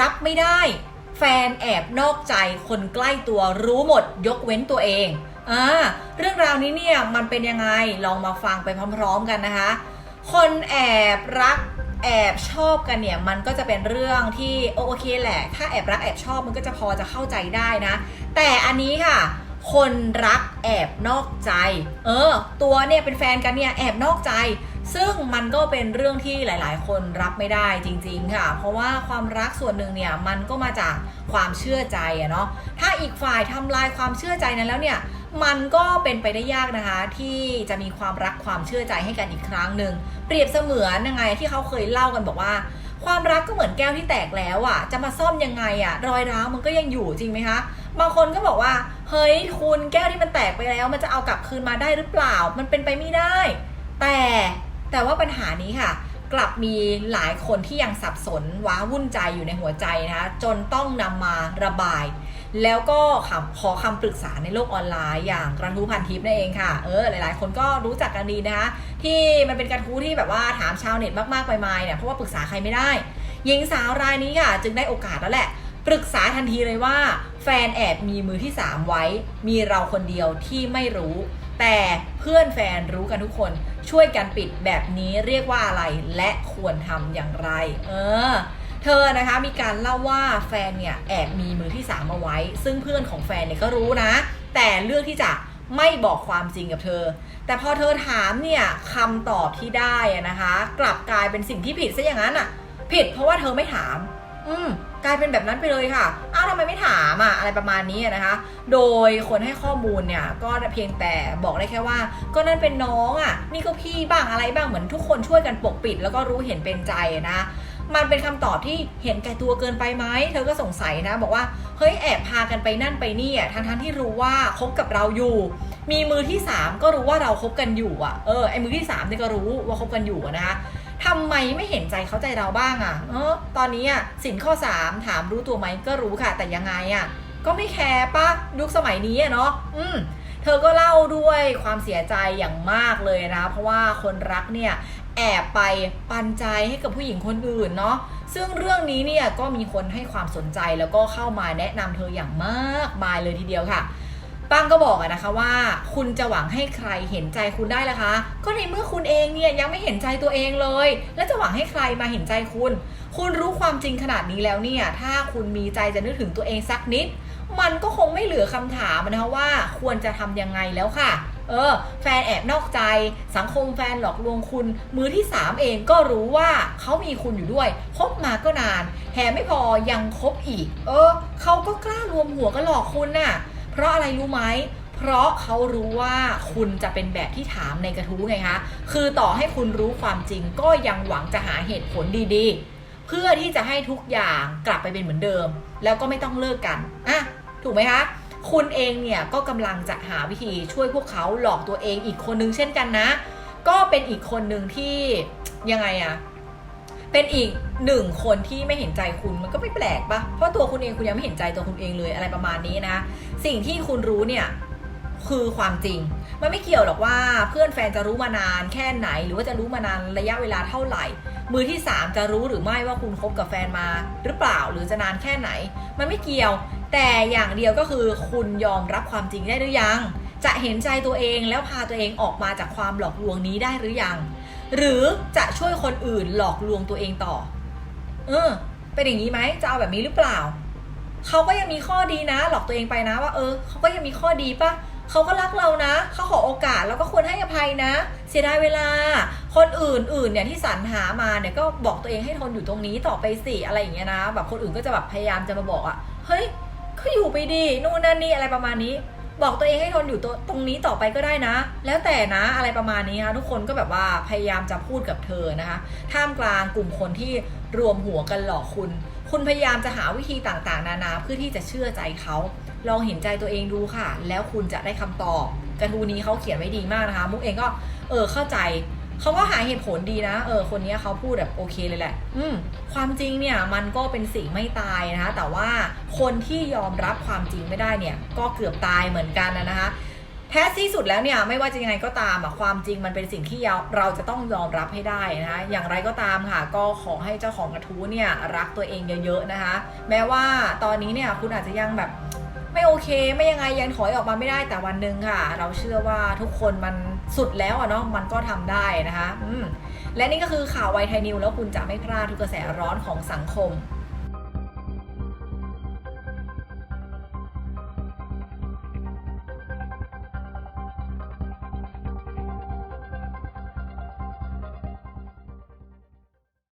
รับไม่ได้ แฟนแอบนอกใจคนใกล้ตัวรู้หมด ยกเว้นตัวเองอ่าเรื่องราวนี้เนี่ยมันเป็นยังไงลองมาฟังไปพร้อมๆกันนะคะ คนแอบรักแอบชอบกันเนี่ยมันก็จะเป็นเรื่องที่โอโอเคแหละ ถ้าแอบรักแอบชอบมันก็จะพอจะเข้าใจได้นะ แต่อันนี้ค่ะ คนรักแอบนอกใจ เออ ตัวเนี่ยเป็นแฟนกันเนี่ยแอบนอกใจ ซึ่งมันก็เป็นเรื่องที่หลาย ๆ คนรับไม่ได้จริง ๆ ค่ะ เพราะว่าความรักส่วนหนึ่งเนี่ยมันก็มาจากความเชื่อใจอะเนาะ ถ้าอีกฝ่ายทำลายความเชื่อใจนั้นแล้วเนี่ยมันก็เป็นไปได้ยากนะคะ ที่จะมีความรักความเชื่อใจให้กันอีกครั้งหนึ่งเปรียบเสมือนยังไงที่เขาเคยเล่ากันบอกว่า ความรักก็เหมือนแก้วที่แตกแล้วอะ่ะ จะมาซ่อมยังไงอะ่ะ รอยร้าวมันก็ยังอยู่จริงไหมคะบางคนก็บอกว่า เฮ้ยคุณแก้วที่มันแตกไปแล้ว มันจะเอากลับคืนมาได้หรือเปล่า มันเป็นไปไม่ได้ แต่ แต่ว่าปัญหานี้ค่ะ กลับมีหลายคนที่ยังสับสนว้าวุ่นใจอยู่ในหัวใจนะคะจนต้องนำมาระบาย แล้วก็ขอคำปรึกษาในโลกออนไลน์ อย่างกระทู้พันทิปนั่นเองค่ะเออหลาย ๆ คนก็รู้จักกันดีนะคะที่มันเป็นกระทู้ที่แบบว่าถามชาวเน็ตมากๆไปมาเนี่ยเพราะว่าปรึกษาใครไม่ได้หญิงสาวรายนี้ค่ะ จึงได้โอกาสแล้วแหละปรึกษาทันทีเลยว่า แฟนแอบมีมือที่ 3 ไว้ มีเราคนเดียวที่ไม่รู้ แต่เพื่อนแฟนรู้กันทุกคนช่วยกันปิดแบบนี้เรียกว่าอะไรและควรทำอย่างไร เออ เธอนะคะมีการเล่าว่าแฟนเนี่ยแอบมีมือที่สามเอาไว้ ซึ่งเพื่อนของแฟนเนี่ยก็รู้นะ แต่เลือกที่จะไม่บอกความจริงกับเธอ แต่พอเธอถามเนี่ยคำตอบที่ได้นะคะ กลับกลายเป็นสิ่งที่ผิดซะอย่างนั้นอะ ผิดเพราะว่าเธอไม่ถาม อืม กลายเป็นแบบนั้นไปเลยค่ะ อ้าวทำไมไม่ถามอะอะไรประมาณนี้นะคะ โดยคนให้ข้อมูลเนี่ยก็เพียงแต่บอกได้แค่ว่า ก็นั่นเป็นน้องอะ นี่ก็พี่บ้างอะไรบ้างเหมือนทุกคนช่วยกันปกปิด แล้วก็รู้เห็นเป็นใจนะมันเป็นคำตอบที่เห็นแก่ตัวเกินไปไหม เธอก็สงสัยนะ บอกว่า เฮ้ยแอบพากันไปนั่นไปนี่อะทั้งทั้งที่รู้ว่าคบกับเราอยู่ มีมือที่ 3 ก็รู้ว่าเราคบกันอยู่อะ เออไอ้มือที่3นี่ก็รู้ว่าคบกันอยู่นะคะ ทำไมไม่เห็นใจเขาใจเราบ้างอะเออตอนนี้อะสินข้อ 3 ถามรู้ตัวไหมก็รู้ค่ะ แต่ยังไงอะ ก็ไม่แคร์ปะยุคสมัยนี้อะเนาะอืมเธอก็เล่าด้วยความเสียใจอย่างมากเลยนะ เพราะว่าคนรักเนี่ยแอบไปปันใจให้กับผู้หญิงคนอื่นเนาะซึ่งเรื่องนี้เนี่ยก็มีคนให้ความสนใจแล้วก็เข้ามาแนะนำเธออย่างมากมายเลยทีเดียวค่ะ ปังก็บอกอะนะคะว่าคุณจะหวังให้ใครเห็นใจคุณได้ล่ะคะ ก็ในเมื่อคุณเองเนี่ยยังไม่เห็นใจตัวเองเลย แล้วจะหวังให้ใครมาเห็นใจคุณ คุณรู้ความจริงขนาดนี้แล้วเนี่ย ถ้าคุณมีใจจะนึกถึงตัวเองสักนิด มันก็คงไม่เหลือคำถามนะคะว่าควรจะทำยังไงแล้วค่ะ เออ แฟนแอบนอกใจ สังคมแฟนหลอกลวงคุณ มือที่ 3 เองก็รู้ว่าเขามีคุณอยู่ด้วยคบมาก็นานแถมไม่พอยังคบอีก เออเขาก็กล้ารวมหัวกันหลอกคุณน่ะ เพราะอะไรรู้ไหม เพราะเขารู้ว่าคุณจะเป็นแบบที่ถามในกระทู้ไงคะ คือต่อให้คุณรู้ความจริงก็ยังหวังจะหาเหตุผลดีๆ เพื่อที่จะให้ทุกอย่างกลับไปเป็นเหมือนเดิม แล้วก็ไม่ต้องเลิกกันอะถูกไหมคะคุณเองเนี่ยก็กำลังจะหาวิธีช่วยพวกเขาหลอกตัวเองอีกคนนึงเช่นกันนะ ก็เป็นอีกคนหนึ่งที่ยังไงอะ เป็นอีกหนึ่งคนที่ไม่เห็นใจคุณมันก็ไม่แปลกปะเพราะตัวคุณเองคุณยังไม่เห็นใจตัวคุณเองเลยอะไรประมาณนี้นะ สิ่งที่คุณรู้เนี่ยคือความจริง มันไม่เกี่ยวหรอกว่าเพื่อนแฟนจะรู้มานานแค่ไหน หรือว่าจะรู้มานานระยะเวลาเท่าไหร่ มือที่ 3 จะรู้หรือไม่ว่าคุณคบกับแฟนมา หรือเปล่าหรือจะนานแค่ไหน มันไม่เกี่ยว แต่อย่างเดียวก็คือคุณยอมรับความจริงได้หรือยัง จะเห็นใจตัวเองแล้วพาตัวเองออกมาจากความหลอกลวงนี้ได้หรือยัง หรือจะช่วยคนอื่นหลอกลวงตัวเองต่อ เออ เป็นอย่างนี้ไหมจะเอาแบบนี้หรือเปล่า เขาก็ยังมีข้อดีนะ หลอกตัวเองไปนะว่า เออเขาก็ยังมีข้อดีปะเขาก็รักเรานะ เขาขอโอกาสแล้วก็ควรให้อภัยนะ เสียดายเวลา คนอื่นอื่นเนี่ยที่สรรหามาเนี่ยก็บอกตัวเองให้ทนอยู่ตรงนี้ต่อไปสิอะไรอย่างเงี้ยนะ แบบคนอื่นก็จะแบบพยายามจะมาบอกอะเฮ้ยเขาอยู่ไปดี นู่นนั่นนี่อะไรประมาณนี้ บอกตัวเองให้ทนอยู่ตตรงนี้ต่อไปก็ได้นะ แล้วแต่นะอะไรประมาณนี้ค่ะทุกคนก็แบบว่าพยายามจะพูดกับเธอนะคะท่ามกลางกลุ่มคนที่รวมหัวกันหลอกคุณ คุณพยายามจะหาวิธีต่างๆ นานาเพื่อที่จะเชื่อใจเขา ลองเห็นใจตัวเองดูค่ะ แล้วคุณจะได้คำตอบกระทูนี้เขาเขียนไว้ดีมากนะคะ มุกเองก็เออเข้าใจ เขาก็หาเหตุผลดีนะ เออ คนนี้เขาพูดแบบโอเคเลยแหละ อืมความจริงเนี่ยมันก็เป็นสิ่งไม่ตายนะคะ แต่ว่าคนที่ยอมรับความจริงไม่ได้เนี่ย ก็เกือบตายเหมือนกันนะนะคะแท้ที่สุดแล้วเนี่ยไม่ว่าจะยังไงก็ตามอะความจริงมันเป็นสิ่งที่เราจะต้องยอมรับให้ได้นะคะอย่างไรก็ตามค่ะ ก็ขอให้เจ้าของกระทู้เนี่ยรักตัวเองเยอะๆนะคะ แม้ว่าตอนนี้เนี่ยคุณอาจจะยังแบบ ไม่โอเคไม่ยังไงยังถอยออกมาไม่ได้แต่วันหนึ่งค่ะ เราเชื่อว่าทุกคนมันสุดแล้วอะเนาะมันก็ทำได้นะคะ อืมและนี่ก็คือข่าวไวไทยนิวแล้วคุณจะไม่พลาดทุกกระแสร้อนของสังคม